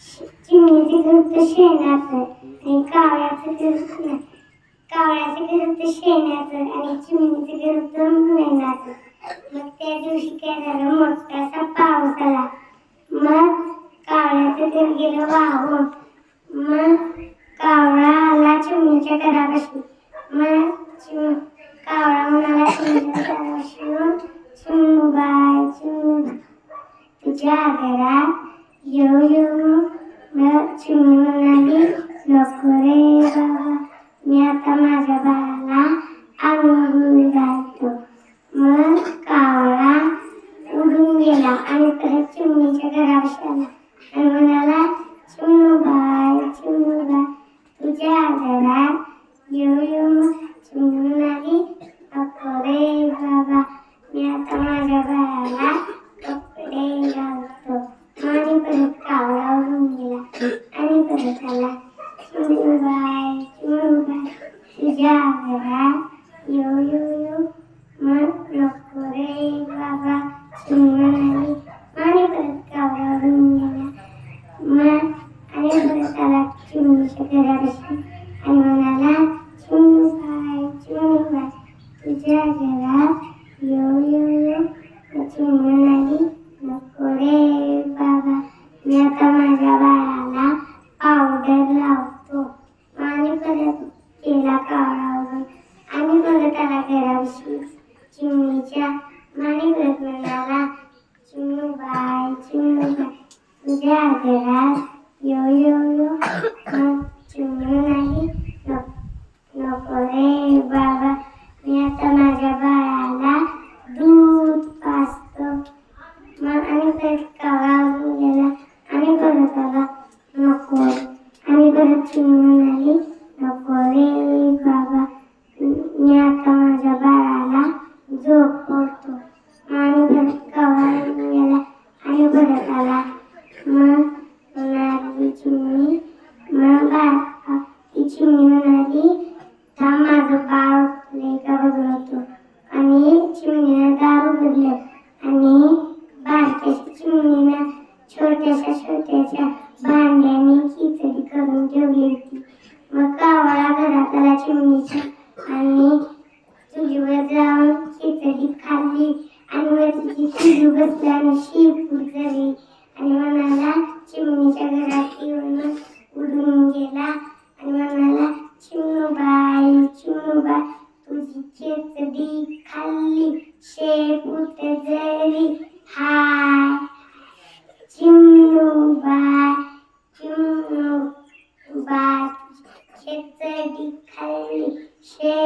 चिमणीचे घर शेणाचं आणि कावळ्याचं घर तर- कावळ्याचं घर शेणाचं आणि चिमणीचं घर मेणाचं मग त्या दिवशी काय झालं? मोठासा पाऊस आला. मग कावळ्याचं घर गेलं वाहून. मग कावळा आला चिमणीच्या घरापाशी. मग चिम कावळा म्हणाला चिमणीच्या घरापाशी येऊन चिमणूबाई चिमणूबाई तुझ्या घरात yoyoma chumunari no kureba miatama jabala angurgato makaora udungela anukara chumni chakaravshana anunala chumubai chumubai tujadara yoyoma chumunari Jagra, yo yo yo, Makrokore, Baba, Sumanali, Manipurkavarunyana, Ma, Anipurkala, Chumishakaradishan, Anmanala, Chumupai, Chumupai, Jagra, yo yo yo, Sumanali, Makrokore, Baba, Nyatama Jagra, आला घरापाशी चिमणीच्या आणि परत म्हणाला चिमणूबाई चिमणूबाई तुझ्या घरात येऊ येऊ येऊ मग चिमणी म्हणाली "नको- नको रे बाबा मी आता माझ्या बाळाला दूध पाजतो मग आणि परत कावळा उडून गेला आणि परत आला नको आणि परत चिमणी छोट्याशा भांड्याने खिचडी करून ठेवली होती. मग कावळा घरात आला चिमणीच्या आणि चुलीवर जाऊन खिचडी खाल्ली. आणि वरची चुली बसल्याने शिरपूर झाली. आणि म्हणाला चिमणीच्या घरात येऊन उडून गेला. आणि म्हणाला चिमणूबाई चिमणूबाई तुझी खिचडी खाल्ली. शेप Yeah.